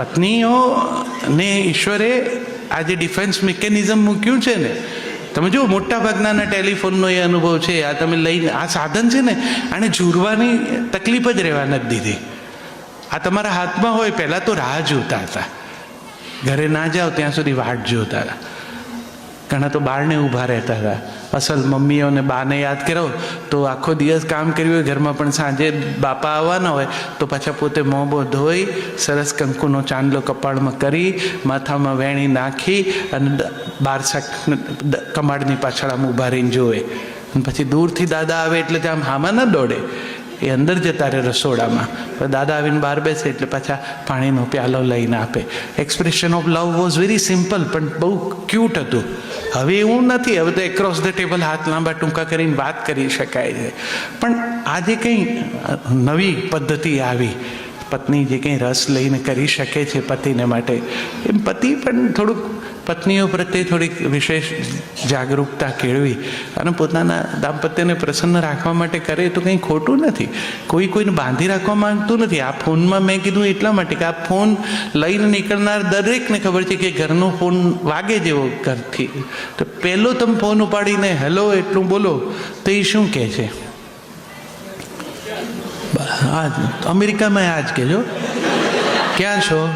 પત્નીઓને ઈશ્વરે આ જે ડિફેન્સ મિકેનિઝમ મૂક્યું છે ને. તમે જુઓ મોટા ભાગનાના ટેલિફોનનો એ અનુભવ છે. આ તમે લઈને, આ સાધન છે ને, આને ઝૂરવાની તકલીફ જ રહેવા નથી દીધી. આ તમારા હાથમાં હોય, પહેલાં તો રાહ જોતા હતા. ઘરે ના જાઓ, ત્યાં સુધી વાટ જોતા હતા. ઘણા તો બારણે ઊભા રહેતા હતા. અસલ મમ્મીઓ અને બાને યાદ કરો તો આખો દિવસ કામ કર્યું હોય, ઘરમાં પણ સાંજે બાપા આવવાના હોય, તો પાછા પોતે મોં બો ધોઈ, સરસ કંકુનો ચાંદલો કપાળમાં કરી, માથામાં વેણી નાખી અને દ- બાર શાક દ- કમાડની પાછળ આમ ઊભા રહીને જોવે પછી દૂરથી દાદા આવે એટલે ત્યાં આમ હામાં ન દોડે. એ અંદર જતા રહે રસોડામાં. તો દાદા આવીને બહાર બેસે એટલે પાછા પાણીનો પ્યાલો લઈને આપે. Expression of love was very simple પણ બહુ ક્યુટ હતું. હવે એવું નથી, હવે તો એક્રોસ ધ ટેબલ હાથ લાંબા ટૂંકા કરીને વાત કરી શકાય છે. પણ આજે કંઈ નવી પદ્ધતિ આવી. પત્ની જે કંઈ રસ લઈને કરી શકે છે પતિને માટે, એમ પતિ પણ થોડુંક પત્નીઓ પ્રત્યે થોડીક વિશેષ જાગરૂકતા કેળવી અને પોતાના દાંપત્યને પ્રસન્ન રાખવા માટે કરે તો કંઈ ખોટું નથી. કોઈ કોઈને બાંધી રાખવા માંગતું નથી. આ ફોનમાં મેં કીધું એટલા માટે કે આ ફોન લઈને નીકળનાર દરેકને ખબર છે કે ઘરનો ફોન વાગે જેવો ઘરથી. તો પહેલો તમે ફોન ઉપાડીને, હેલો, એટલું બોલો. તો એ શું કહે છે? હા અમેરિકામાં આ જ કહેજો. ક્યાં છો?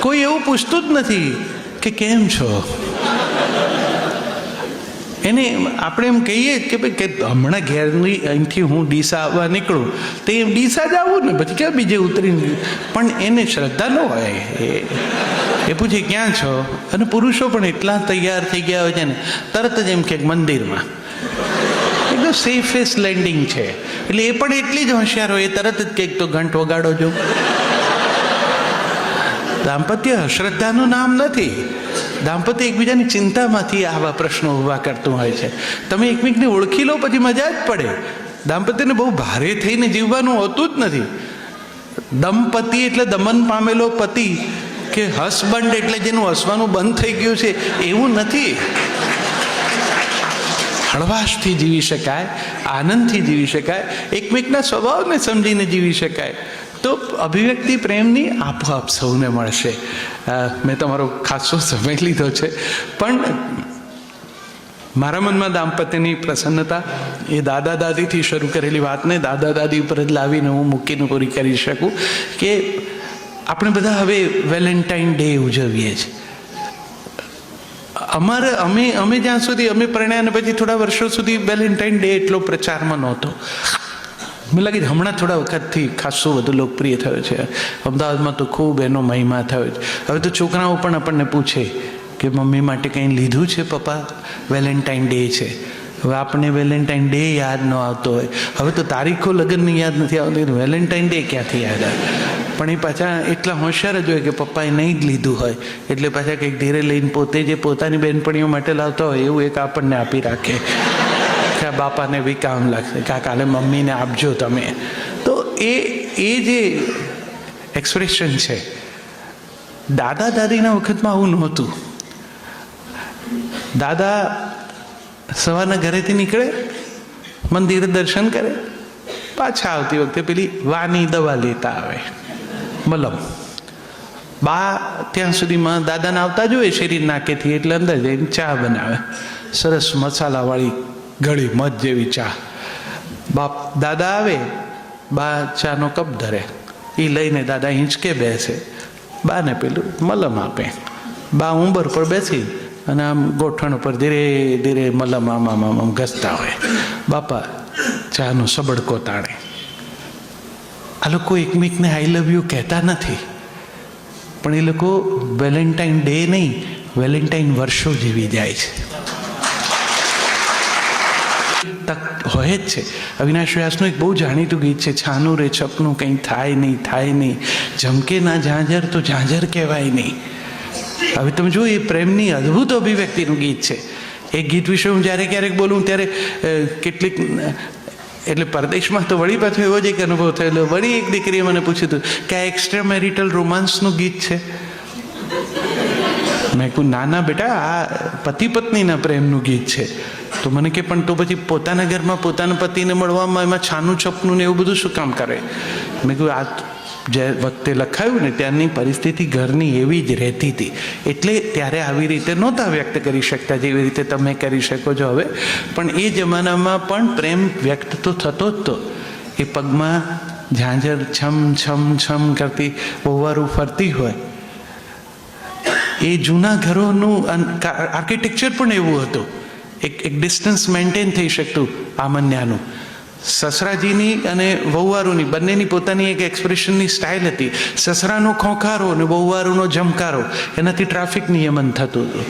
કોઈ એવું પૂછતું જ નથી કે કેમ છો? એને આપણે એમ કહીએ કે ભાઈ કે હમણાં ઘેરની અહીંથી હું ડીસા આવવા નીકળું, તો એમ ડીસા જ આવું ને, પછી ક્યાં બીજે ઉતરીને? પણ એને શ્રદ્ધા ન હોય, એ પૂછે, ક્યાં છો? અને પુરુષો પણ એટલા તૈયાર થઈ ગયા હોય છે ને, તરત જ એમ કે મંદિરમાં. સેફેસ્ટ લેન્ડિંગ છે. એટલે એ પણ એટલી જ હોશિયાર હોય, એ તરત જ કંઈક તો ઘંટ વગાડો જો. દાંપત્ય શ્રદ્ધાનું નામ નથી. દાંપત્ય એકબીજાની ચિંતામાંથી આવા પ્રશ્નો ઊભા કરતું હોય છે. તમે એકમેકને ઓળખી લો પછી મજા જ પડે. દાંપત્યને બહુ ભારે થઈને જીવવાનું હોતું જ નથી. દંપતિ એટલે દમન પામેલો પતિ કે હસબન્ડ એટલે જેનું હસવાનું બંધ થઈ ગયું છે, એવું નથી. હળવાશથી જીવી શકાય, આનંદથી જીવી શકાય, એકમેકના સ્વભાવને સમજીને જીવી શકાય. તો અભિવ્યક્તિ પ્રેમની આપોઆપ સૌને મળશે. મેં તમારો ખાસો સમય લીધો છે. પણ મારા મનમાં દાંપત્યની પ્રસન્નતા, એ દાદા દાદીથી શરૂ કરેલી વાતને દાદા દાદી ઉપર જ લાવીને હું મૂકીને પૂરી કરી શકું કે આપણે બધા હવે વેલેન્ટાઇન ડે ઉજવીએ છીએ. અમારે અમે અમે જ્યાં સુધી અમે પરણ્યા પછી થોડા વર્ષો સુધી વેલેન્ટાઇન ડે એટલો પ્રચારમાં નહોતો. મને લાગે હમણાં થોડા વખતથી ખાસો વધુ લોકપ્રિય થયો છે. અમદાવાદમાં તો ખૂબ એનો મહિમા થયો છે. હવે તો છોકરાઓ પણ આપણને પૂછે કે મમ્મી માટે કંઈ લીધું છે પપ્પા? વેલેન્ટાઇન ડે છે. હવે આપણે વેલેન્ટાઇન ડે યાદ ન આવતો હોય. હવે તો તારીખો લગ્નની યાદ નથી આવતી. વેલેન્ટાઇન ડે ક્યાંથી યાદ આવે? પણ એ પાછા એટલા હોશિયાર જ હોય કે પપ્પાએ નહીં જ લીધું હોય. એટલે પાછા કંઈક ધીરે લઈને પોતે જે પોતાની બહેનપણીઓ માટે લાવતા હોય એવું એક આપણને આપી રાખે. કે બાપાને બી કામ લાગશે. કે આ કાલે મમ્મીને આપજો તમે. તો એ એ જે એક્સપ્રેશન છે, દાદા દાદીના વખતમાં આવું નહોતું. દાદા સવારના ઘરેથી નીકળે, મંદિરે દર્શન કરે, પાછા આવતી વખતે પેલી વાની દવા લેતા આવે. મલમ બા ત્યાં સુધીમાં દાદાને આવતા જોઈએ શરીર નાકેથી, એટલે અંદર જઈને ચા બનાવે. સરસ મસાલાવાળી ગળી મધ જેવી ચા. બાપ દાદા આવે, બા ચાનો કપ ધરે. એ લઈને દાદા હિંચકે બેસે. બાને પેલું મલમ આપે. બા ઉંબર પર બેસી અને આમ ગોઠણ પર ધીરે ધીરે મલમ આમ આમ આમ ઘસતા હોય. બાપા, ચાનો સબડકો તાણે. આ લોકો એકમેકને આઈ લવ યુ કહેતા નથી. પણ એ લોકો વેલેન્ટાઇન ડે નહીં વેલેન્ટાઇન વર્ષો જીવી જાય છે. તક હોય જ છે. અવિનાશ વ્યાસનું એક બહુ જાણીતું ગીત છે, છાનું રે, છપનું કંઈ થાય નહીં થાય નહીં. જમકે ના ઝાંઝર તો ઝાંઝર કહેવાય નહીં. હવે તમે જુઓ, એ પ્રેમની અદ્ભુત અભિવ્યક્તિનું ગીત છે. એ ગીત વિશે હું જ્યારે ક્યારેક બોલું ત્યારે કેટલીક એટલે પરદેશમાં તો વળી પાછો એવો જ એક અનુભવ થયેલો. વળી એક દીકરીએ મને પૂછ્યું હતું, કે આ એક્સ્ટ્રા મેરિટલ રોમાન્સનું ગીત છે? મેં કહું ના ના બેટા, આ પતિ પત્નીના પ્રેમનું ગીત છે. તો મને કે, પણ તો પછી પોતાના ઘરમાં પોતાના પતિને મળવામાં, એમાં છાનું છપનું ને એવું બધું શું કામ કરે? મેં કહ્યું આ જે વખતે લખાયું ને ત્યાંની પરિસ્થિતિ ઘરની એવી જ રહેતી હતી. એટલે ત્યારે આવી રીતે નહોતા વ્યક્ત કરી શકતા જેવી રીતે તમે કરી શકો છો હવે. પણ એ જમાનામાં પણ પ્રેમ વ્યક્ત તો થતો જ તો. એ પગમાં ઝાંઝર છમ છમ છમ કરતી ઓવારું ફરતી હોય. એ જૂના ઘરોનું આર્કિટેક્ચર પણ એવું હતું. એક એક ડિસ્ટન્સ મેન્ટેન થઈ શકતું આમન્યાનું. સસરાજીની અને વહુવારુની, બંનેની પોતાની એક એક્સપ્રેશનની સ્ટાઇલ હતી. સસરાનો ખોંખારો અને વહુવારુનો જમકારો. એનાથી ટ્રાફિક નિયમન થતું હતું.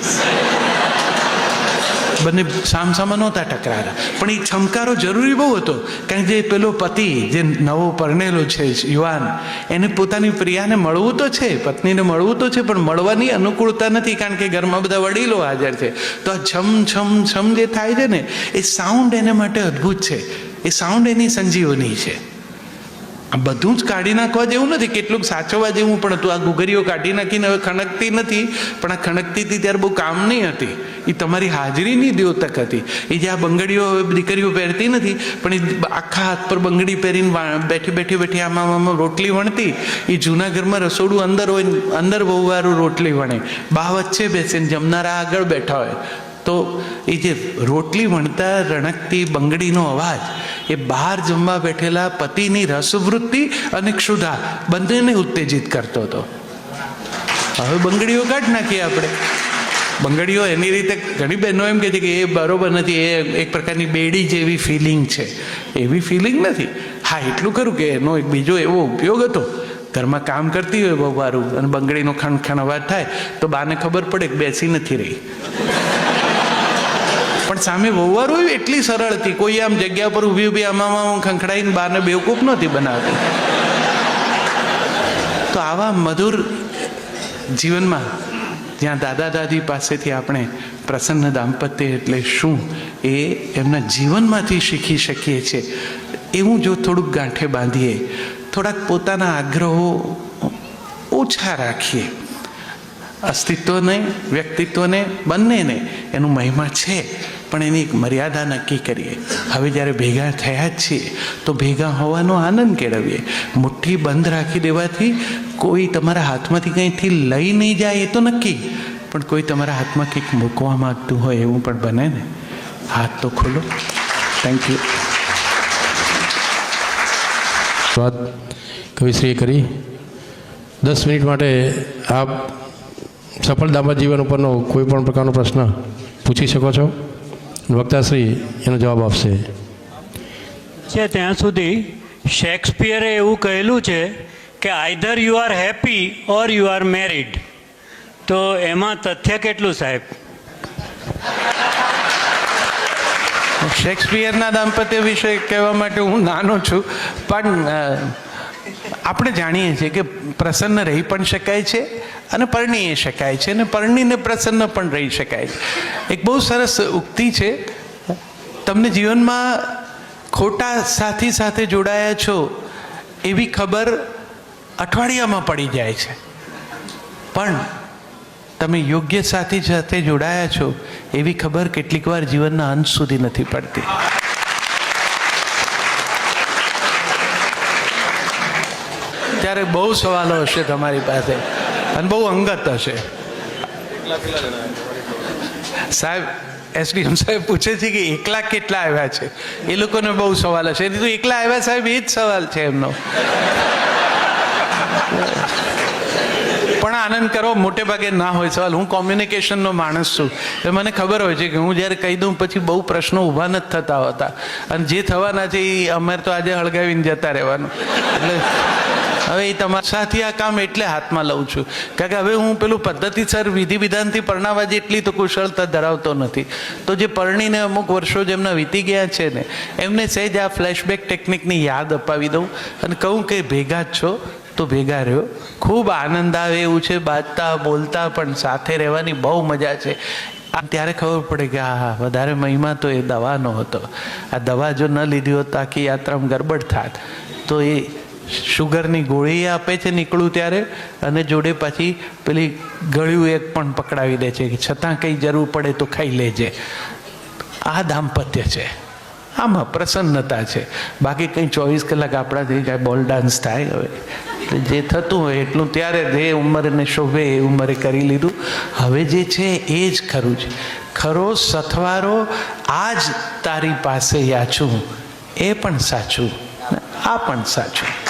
બંને સામસામા નહોતા ટકરારા પણ એ છમકારો જરૂરી બહુ હતો. કારણ કે જે પેલો પતિ, જે નવો પરણેલો છે, યુવાન, એને પોતાની પ્રિયાને મળવું તો છે, પત્નીને મળવું તો છે, પણ મળવાની અનુકૂળતા નથી, કારણ કે ઘરમાં બધા વડીલો હાજર છે. તો આ છમ છમ છમ જે થાય છે ને, એ સાઉન્ડ એને માટે અદ્ભુત છે. એ સાઉન્ડ એની સંજીવની છે. આ બધું જ કાઢી નાખવા જેવું નથી. કેટલુંક સાચવવા જેવું પણ હતું. આ ગુગરીઓ કાઢી નાખીને હવે ખણકતી નથી. પણ આ ખણકતી હતી ત્યારે બહુ કામ નહીં હતી. એ તમારી હાજરીની દ્યોતક હતી. એ જે આ બંગડીઓ હવે દીકરીઓ પહેરતી નથી, પણ એ આખા હાથ પર બંગડી પહેરીને બેઠી બેઠી બેઠી આમાં આમાં રોટલી વણતી. એ જૂના ઘરમાં રસોડું અંદર હોય અંદર વહુવારું રોટલી વણે. બા વચ્ચે બેસીને જમનારા આગળ બેઠા હોય. તો એ જે રોટલી વણતા રણકતી બંગડીનો અવાજ એ બહાર જમવા બેઠેલા પતિની રસવૃત્તિ અને ક્ષુધા બંનેને ઉત્તેજિત કરતો હતો. હવે બંગડીઓ કાઢ નાખીએ આપણે. બંગડીઓ એની રીતે ઘણી બહેનો એમ કહે છે કે એ બરોબર નથી, એ એક પ્રકારની બેડી જેવી ફિલિંગ છે. એવી ફિલિંગ નથી. હા, એટલું ખરું કે એનો એક બીજો એવો ઉપયોગ હતો. ઘરમાં કામ કરતી હોય બહુ વારું અને બંગડીનો ખણખણ અવાજ થાય તો બાને ખબર પડે કે બેસી નથી રહી. પણ સામે વહુવારો એટલી સરળ હતી. કોઈ આમ જગ્યા પર ઊભી ઊભી આમાં આમ ખંખડાઈને બહારને બેવકૂફ નહોતી બનાવતી. તો આવા મધુર જીવનમાં જ્યાં દાદા દાદી પાસેથી આપણે પ્રસન્ન દાંપત્ય એટલે શું, એ એમના જીવનમાંથી શીખી શકીએ છીએ. એવું જો થોડુંક ગાંઠે બાંધીએ, થોડાક પોતાના આગ્રહો ઓછા રાખીએ. અસ્તિત્વને, વ્યક્તિત્વને બંનેને એનું મહિમા છે. પણ એની એક મર્યાદા નક્કી કરીએ. હવે જ્યારે ભેગા થયા જ છીએ, તો ભેગા હોવાનો આનંદ કેળવીએ. મુઠ્ઠી બંધ રાખી દેવાથી કોઈ તમારા હાથમાંથી કંઈથી લઈ નહીં જાય એ તો નક્કી. પણ કોઈ તમારા હાથમાં કંઈક મૂકવા માગતું હોય એવું પણ બને ને? હાથ તો ખોલો. થેન્ક યુ વાત કવિશ્રીએ કરી. દસ મિનિટ માટે આપ સફળ દાંપત્ય જીવન ઉપરનો કોઈ પણ પ્રકારનો પ્રશ્ન પૂછી શકો છો? વક્તાશ્રી એનો જવાબ આપશે. છે ત્યાં સુધી શેક્સપિયરે એવું કહેલું છે કે either you are happy or you are married તો એમાં તથ્ય કેટલું સાહેબ? શેક્સપિયરના દાંપત્ય વિશે કહેવા માટે હું નાનો છું પણ આપણે જાણીએ છીએ કે પ્રસન્ન રહી પણ શકાય છે અને પરણી શકાય છે અને પરણીને પ્રસન્ન પણ રહી શકાય છે. એક બહુ સરસ ઉક્તિ છે. તમને જીવનમાં ખોટા સાથી સાથે જોડાયા છો એવી ખબર અઠવાડિયામાં પડી જાય છે. પણ તમે યોગ્ય સાથી સાથે જોડાયા છો એવી ખબર કેટલીક વાર જીવનના અંત સુધી નથી પડતી. ત્યારે બહુ સવાલો હશે તમારી પાસે. અને બહુ અંગત હશે. સાહેબ એસડીએમ સાહેબ પૂછે છે કે એકલા કેટલા આવ્યા છે? એ લોકોને બહુ સવાલ હશે. તો એકલા આવ્યા સાહેબ, એ જ સવાલ છે એમનો. પણ આનંદ કરો, મોટે ભાગે ના હોય સવાલ. હું કોમ્યુનિકેશનનો માણસ છું. એટલે મને ખબર હોય છે કે હું જ્યારે કહી દઉં પછી બહુ પ્રશ્નો ઊભા નથી થતા હોતા. અને જે થવાના છે એ અમારે તો આજે હળગાવીને જતા રહેવાનું. એટલે હવે એ તમારા સાથે આ કામ એટલે હાથમાં લઉં છું. કારણ કે હવે હું પેલું પદ્ધતિસર વિધિ વિધાનથી પરણાવા જેટલી તો કુશળતા ધરાવતો નથી. તો જે પરણીને અમુક વર્ષો જેમના વીતી ગયા છે ને, એમને સહેજ આ ફ્લેશબેક ટેકનિકની યાદ અપાવી દઉં અને કહું કે ભેગા જ છો, તો ભેગા રહ્યો. ખૂબ આનંદ આવે એવું છે, બાજતા, બોલતા, પણ સાથે રહેવાની બહુ મજા છે. આ ત્યારે ખબર પડે કે આ વધારે મહિમા તો એ દવાનો હતો. આ દવા જો ન લીધી હોત આખી યાત્રામાં ગરબડ થાત. તો એ શુગરની ગોળી આપે છે નીકળું ત્યારે અને જોડે પાછી પેલી ગળ્યું એક પણ પકડાવી દે છે કે છતાં કંઈ જરૂર પડે તો ખાઈ લેજે. આ દાંપત્ય છે. આમાં પ્રસન્નતા છે. બાકી કંઈ ચોવીસ કલાક આપણાથી કાંઈ બોલ ડાન્સ થાય હવે. તો જે થતું હોય એટલું ત્યારે જે ઉંમરને શોભે એ ઉંમરે કરી લીધું. હવે જે છે એ જ ખરું છે. ખરો સથવારો આ જ તારી પાસે યાચું એ પણ સાચું. આ પણ સાચું.